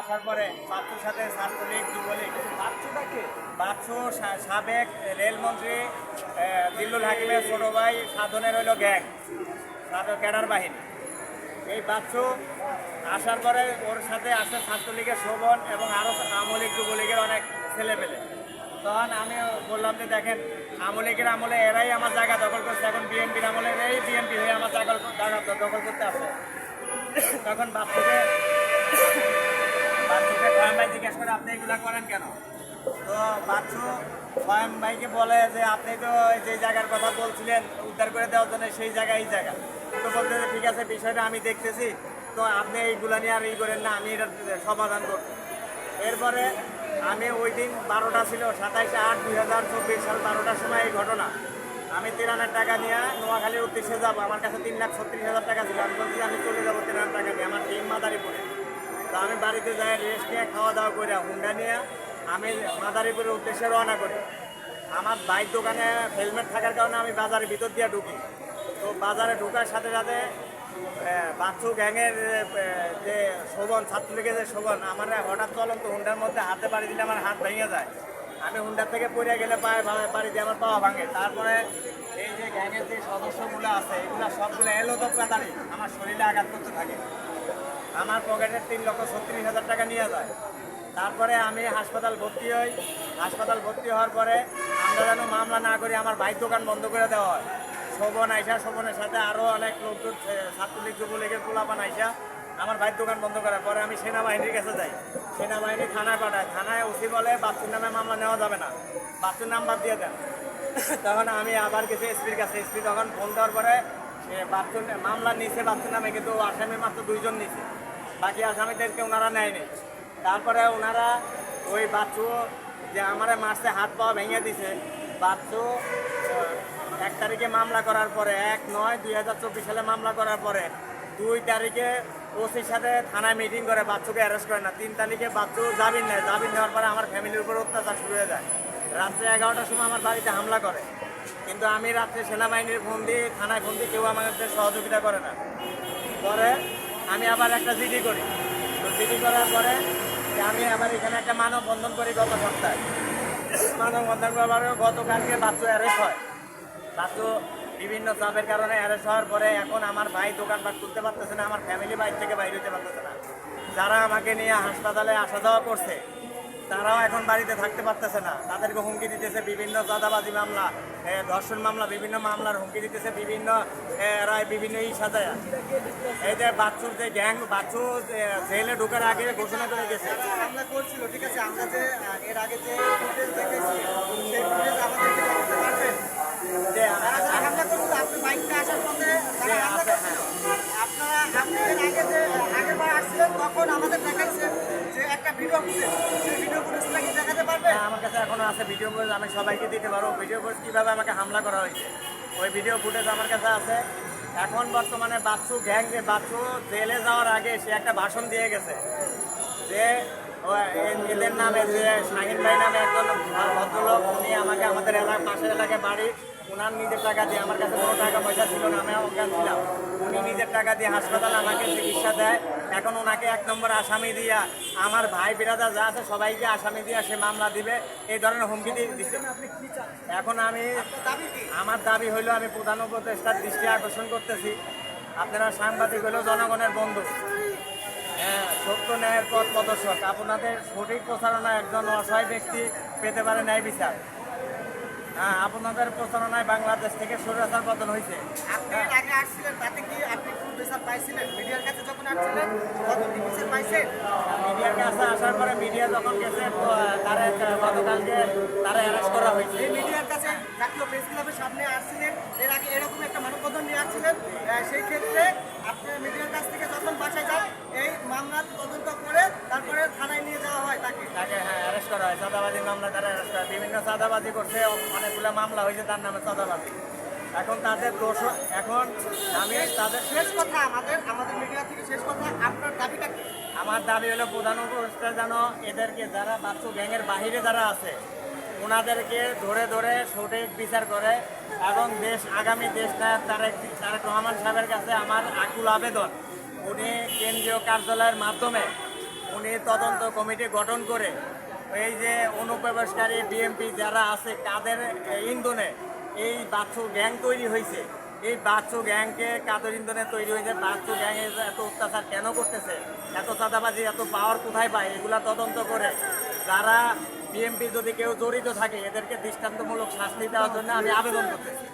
আসার পরে বাচ্চুর সাথে ছাত্রলীগ যুবলীগ বাচ্চুটাকে বাচ্চু সাবেক রেলমন্ত্রী দিল্লুল হাকিমের ছোট ভাই সাধনের হইল গ্যাং সাধন ক্যাডার বাহিনী। এই বাচ্চু আসার পরে ওর সাথে আসে ছাত্রলীগের শোভন এবং আরও আমলিগ যুবলীগের অনেক ছেলেপেলে। তখন আমি বললাম যে দেখেন আমলিগের আমলে এরাই আমার জায়গা দখল করছে এখন বিএনপির আমলে এই বিএনপি হয়ে আমার জায়গা জায়গা দখল করতে আসে তখন বাচ্চুকে করে আপনি এগুলা করেন কেন? তো বাচ্চু খয়াম ভাইকে বলে যে, আপনি তো যে জায়গার কথা বলছিলেন, উদ্ধার করে দেওয়ার জন্য সেই জায়গা, এই জায়গা। তো বলতে ঠিক আছে, বিষয়টা আমি দেখতেছি। তো আপনি এইগুলা নিয়ে আর ই করেন না, আমি এটার সমাধান করব। এরপরে আমি ওই দিন বারোটা ছিল, সাতাইশে আট দুই হাজার চব্বিশ সাল বারোটার সময় এই ঘটনা। আমি তিন হাজার টাকা নিয়ে নোয়াখালীর উদ্দেশ্যে যাব। আমার কাছে তিন লাখ ছত্রিশ হাজার টাকা ছিল। আমি বলছি আমি চলে যাব তিন হাজার টাকা নিয়ে। আমার টিম মাদারীপুরে। তো আমি বাড়িতে যাই রেস্ট নিয়ে খাওয়া দাওয়া করে, হুন্ডা নিয়ে। আমি মাদারীপুরের উদ্দেশ্যে রওনা করি। আমার বাইক দোকানে হেলমেট থাকার কারণে আমি বাজারের ভিতর দিয়ে ঢুকি। তো বাজারে ঢোকার সাথে সাথে বাচ্চু গ্যাংয়ের যে শোভন, ছাত্রলীগের যে শোভন, আমার হঠাৎ চলন্ত হুন্ডার মধ্যে হাতে পাড়ি দিলে আমার হাত ভেঙে যায়। আমি হুন্ডার থেকে পড়ে গেলে পায়ে পাড়ি দিয়ে আমার পাওয়া ভাঙে। তারপরে এই যে গ্যাংয়ের যে সদস্যগুলো আছে, এগুলো সবগুলো এলো তো তাড়াতাড়ি আমার শরীরে আঘাত করতে থাকে। আমার পকেটের তিন লক্ষ ছত্রিশ হাজার টাকা নিয়ে যায়। তারপরে আমি হাসপাতাল ভর্তি হই। হাসপাতাল ভর্তি হওয়ার পরে আমরা যেন মামলা না করি, আমার বাইক দোকান বন্ধ করে দেওয়া হয়। শোভন আইসা, শোভনের সাথে আরও অনেক লোকজন ছাত্রলীগ, যুবলীগের পোলাপান আইসা আমার বাইক দোকান বন্ধ করার পরে আমি সেনাবাহিনীর কাছে যাই। সেনাবাহিনী থানায় পাঠায়। থানায় ওসি বলে, বাচ্চুর নামে মামলা নেওয়া যাবে না। বাচ্চুর নাম্বার দিয়ে দেন। তখন আমি আবার গেছি এসপির কাছে এসপি তখন ফোন দেওয়ার পরে এ, বাচ্চুর মামলা নিচে বাচ্চুর নামে কিন্তু আসামি মাত্র দুইজন নিছে বাকি আসামিদেরকে ওনারা নেয়নি তারপরে ওনারা ওই বাচ্চু যে আমারে মারছে হাত পা ভেঙে দিছে বাচ্চু এক তারিখে মামলা করার পরে এক নয় দুই হাজার চব্বিশ সালে মামলা করার পরে দুই তারিখে ওসির সাথে থানায় মিটিং করে বাচ্চুকে অ্যারেস্ট করে না। তিন তারিখে বাচ্চু জামিন নেয়। জামিন নেওয়ার পরে আমার ফ্যামিলির উপর অত্যাচার শুরু হয়ে যায়। রাত্রে এগারোটার সময় আমার বাড়িতে হামলা করে। কিন্তু আমি রাত্রে সেনাবাহিনীর ফোন দিয়ে, থানায় ফোন দিয়ে কেউ আমাদের সহযোগিতা করে না। পরে আমি আবার একটা জিডি করি। তো জিডি করার পরে আমি আবার এখানে একটা মানববন্ধন করি গত সপ্তাহে। মানববন্ধন করার গতকালকে বাচ্চু অ্যারেস্ট হয়। বাচ্চু বিভিন্ন চাপের কারণে অ্যারেস্ট হওয়ার পরে এখন আমার ভাই দোকানপাট খুলতে পারতেছে না, আমার ফ্যামিলি বাইর থেকে বাইরে হতে পারতেছে না। যারা আমাকে নিয়ে হাসপাতালে আসা যাওয়া করছে তারাও এখন বাড়িতে থাকতে পারতেছে না। তাদেরকে হুমকি দিতেছে বিভিন্ন চাঁদাবাজি মামলা ধর্ষণ মামলা বিভিন্ন মামলার হুমকি দিতেছে বিভিন্ন রায় বিভিন্ন ই সাজায়। এই যে বাচ্চুর যে গ্যাং বাচ্চু জেলে ঢোকার আগে ঘোষণা করে গেছে করছিল ঠিক আছে? আমরা যে এর আগে যে ফুটেজ দেখেছি সেই ফুটেজ আমাদেরকে দেখাতে পারবেন? যে তারা যারা হামলা করছিল আপনি বাইকটা আসার পথে তারা যে হামলা আছে, করছিল। আপনারা আপনি এর আগে যে আগের বার আসছিলেন তখন আমাদের দেখাইছে যে ভিডিও ফুটেজ আমি সবাইকে দিতে পারব। ভিডিও ফুটেজ কীভাবে আমাকে হামলা করা হয়েছে? ওই ভিডিও ফুটেজ আমার কাছে আছে। এখন বর্তমানে বাচ্চু গ্যাং যে বাচ্চু জেলে যাওয়ার আগে সে একটা ভাষণ দিয়ে গেছে। যে, ও নামে যে ভাই নামে একজন ভদ্রলোক, উনি আমাকে আমাদের এলাকা পাশের এলাকায় বাড়ি ওনার নিজের টাকা দিয়ে, আমার কাছে কোনো টাকা পয়সা ছিল না আমি অজ্ঞান ছিলাম উনি নিজের টাকা দিয়ে হাসপাতালে আমাকে চিকিৎসা দেয়। এখন ওনাকে এক নম্বর আসামি দিয়া আমার ভাই বিরাদা যা আছে সবাইকে আসামি দিয়ে সে মামলা দিবে। এই ধরনের হুমকি দিয়ে দিচ্ছে এখন আমি আমার দাবি হইল আমি প্রধান উপদেষ্টার দৃষ্টি আকর্ষণ করতেছি। আপনারা সাংবাদিক হলো জনগণের বন্ধু। হ্যাঁ সত্য ন্যায়ের পথ প্রদর্শক। আপনাদের সঠিক প্রচারণা একজন অসহায় ব্যক্তি পেতে পারে ন্যায় বিচার। হ্যাঁ আপনাদের প্রচারণায় বাংলাদেশ থেকে স্বৈরাচার পতন হয়েছে আপনি আগে আসছিলেন তাতে কি আপনি বিচার পাইছিলেন? মিডিয়ার কাছে যখন আসছিলেন তখন কি বিচার পাইছেন? মিডিয়ার কাছে আসার পরে মিডিয়া যখন গেছে তারা গতকালকে তারা অ্যারেস্ট করা হয়েছে। মিডিয়ার কাছে জাতীয় প্রেস ক্লাবের সামনে আসছিলেন। এর আগে এরকম একটা মানববন্ধন নিয়ে আসছিলেন। সেই ক্ষেত্রে আপনি মিডিয়ার কাছ থেকে যখন বাসায় যান এই মামলা তদন্ত করে তারপরে থানায় নিয়ে যাওয়া হয় তাকে। তাকে হ্যাঁ অ্যারেস্ট করা হয়। চাঁদাবাজি মামলা তারা অ্যারেস্ট করা বিভিন্ন চাঁদাবাজি করছে। অনেকগুলো মামলা হয়েছে তার নামে চাঁদাবাজি এখন তাদের দোষ এখন আমি তাদের শেষ কথা আমাদের আমাদের মিডিয়া থেকে শেষ কথা। আপনার দাবিটা কি? আমার দাবি হলো প্রধান উপদেষ্টা যেন এদেরকে যারা বাচ্চু গ্যাংয়ের বাহিরে যারা আছে ওনাদেরকে ধরে ধরে সঠিক বিচার করে এবং দেশ, আগামী দেশ নায়ক তারেক তারেক রহমান সাহেবের কাছে আমার আকুল আবেদন। উনি কেন্দ্রীয় কার্যালয়ের মাধ্যমে উনি তদন্ত কমিটি গঠন করে এই যে অনুপ্রবেশকারী বিএমপি যারা আছে, তাদের ইন্ধনে এই বাচ্চু গ্যাং তৈরি হয়েছে। এই বাচ্চু গ্যাংকে কাদের ইন্ধনে তৈরি হয়েছে? বাচ্চু গ্যাং এত অত্যাচার কেন করতেছে? এত চাঁদাবাজি, এত পাওয়ার কোথায় পায়? এগুলা তদন্ত করে যারা বিএমপি যদি কেউ জড়িত থাকে, এদেরকে দৃষ্টান্তমূলক শাস্তি দেওয়ার জন্য আমি আবেদন করতেছি।